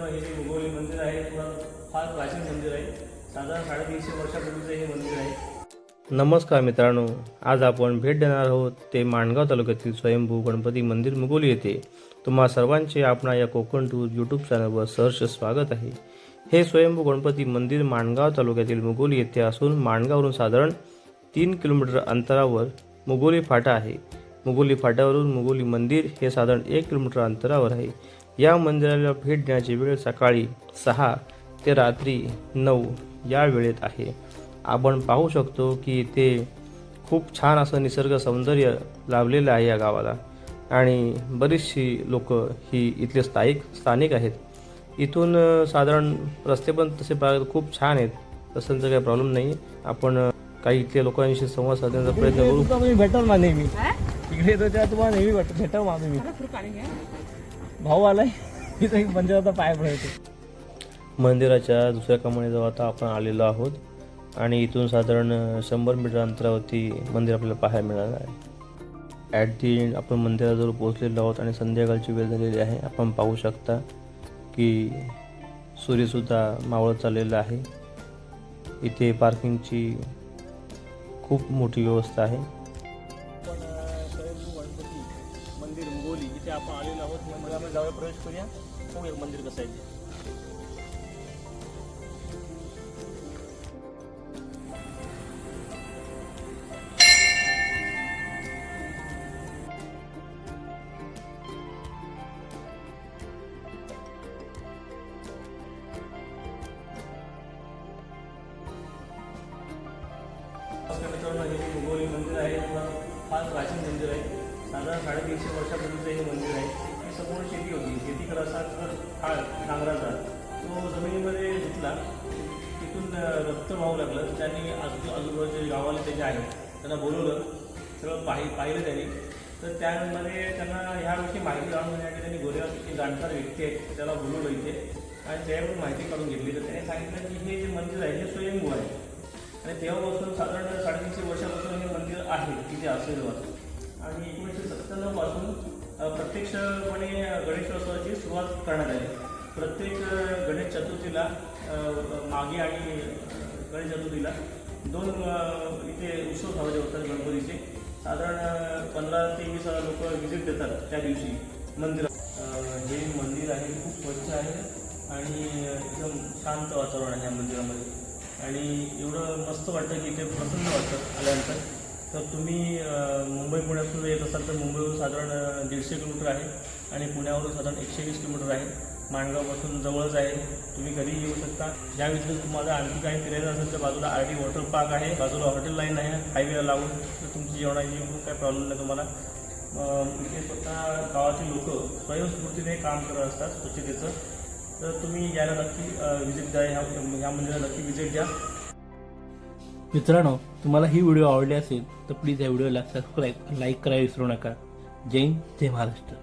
मित्रांनो हे जे मुगोली मंदिर आहे किंवा फार प्राचीन मंदिर आहे साधारण साडेतीनशे वर्षापूर्वीचं हे मंदिर आहे. नमस्कार मित्रांनो आज आपण भेट देणार आहोत ते माणगाव तालुक्यातील स्वयंभू गणपती मंदिर मुगोली येथे. तुम्हा सर्वांचे आपणा या कोकण टूर यूट्यूब चॅनलवर सहर्ष स्वागत आहे. हे स्वयंभू गणपती मंदिर माणगाव तालुक्यातील मुगोली येथे असून माणगावरून साधारण तीन किलोमीटर अंतरावर मुगोली फाटा आहे. मुगोली फाट्यावरून मुगोली मंदिर हे साधारण एक किलोमीटर अंतरावर आहे. या मंदिराला भेट देण्याची वेळ सकाळी सहा ते रात्री नऊ या वेळेत आहे. आपण पाहू शकतो की इथे खूप छान असं निसर्ग सौंदर्य लाभलेलं आहे या गावाला. आणि बरीचशी लोक ही इथले स्थायिक स्थानिक आहेत. इथून साधारण रस्ते पण तसे पाहिलं तर खूप छान आहेत. रस्त्यांचा काही प्रॉब्लेम नाही. आपण काही इथल्या लोकांशी संवाद साधण्याचा प्रयत्न करू. भेटल मा नेहमी. इकडे तुम्हाला नेहमी भेट भेटल मा तुम्ही. भाऊ आलाय. तिथे मंदिराचा पाय पडायचे मंदिराच्या दुसऱ्या कमानीजवळ आता आपण आलेलो आहोत. आणि इथून साधारण शंभर मीटर अंतरावरती मंदिर आपल्याला पाहायला मिळालं आहे. ॲट दी एंड आपण मंदिराजवळ पोहोचलेलो आहोत आणि संध्याकाळची वेळ झालेली आहे. आपण पाहू शकता की सूर्यसुद्धा मावळत चाललेला आहे. इथे पार्किंगची खूप मोठी व्यवस्था आहे. मंदिर मुंगोली इथे आपण आलेलो आहोत. मंदिरामध्ये जाऊया प्रवेश करूया. बघूया मंदिर कसं आहे. ते. मित्रांनो हे मुंगोली मंदिर आहे. फार प्राचीन मंदिर आहे. साधारण साडेतीनशे वर्षापूर्वीचं हे मंदिर आहे. ही संपूर्ण शेती होती. शेती करायचा तर काळ नांगराचा. तो जमिनीमध्ये घेतला तिथून रक्त वाहू लागलं. त्यांनी आजू आजूबाजूचे गावाले त्याचे आहेत त्यांना बोलवलं. सगळं पाहि पाहिलं त्यांनी. तर त्यामध्ये त्यांना ह्याविषयी माहिती जाणून घेण्यासाठी त्यांनी गोरेगाव जाणकार व्यक्ती आहेत. त्याला बोलवलं इथे. आणि त्याकडून माहिती काढून घेतली. तर त्याने सांगितलं की हे जे मंदिर आहे हे स्वयंभू आहे. आणि तेव्हापासून साधारण साडेतीनशे वर्षापासून हे मंदिर आहे. तिथे अस्तित्वात आणि एकोणीसशे सत्त्याण्णवपासून प्रत्यक्षपणे गणेशोत्सवाची सुरुवात करण्यात आली. प्रत्येक गणेश चतुर्थीला मागे आणि गणेश चतुर्थीला दोन इथे उत्सव साजरे होतात गणपतीचे. साधारण पंधरा ते वीस हजार लोक व्हिजिट देतात त्या दिवशी मंदिरात. जे हे मंदिर आहे खूप स्वच्छ आहे आणि एकदम शांत वातावरण आहे या मंदिरामध्ये. आणि एवढं मस्त वाटतं की इथे प्रसन्न वाटतं आल्यानंतर. तर तुम्ही मुंबई पुण्यातून येत असाल तर मुंबईवरून साधारण दीडशे किलोमीटर आहे आणि पुण्यावरून साधारण एकशे वीस किलोमीटर आहे. माणगावपासून जवळच आहे. तुम्ही कधीही येऊ शकता. या व्यतिरिक्त तुम्हाला आणखी काही फिरायचं असेल तर बाजूला आर टी वॉटर पार्क आहे. बाजूला हॉटेल लाईन आहे. हायवेला लावून तर तुमची जेवणाची काही प्रॉब्लेम नाही तुम्हाला. इथे स्वतः गावाचे लोक स्वयंस्फूर्तीने काम करत असतात स्वच्छतेचं. तर तुम्ही यायला नक्की व्हिजिट द्या. ह्या ह्या मंदिराला नक्की व्हिजिट द्या. मित्रांनो तुम्हाला ही व्हिडिओ आवडली असेल तर प्लीज या व्हिडिओला सबस्क्राईब लाईक करायला विसरू नका. जय जय महाराष्ट्र.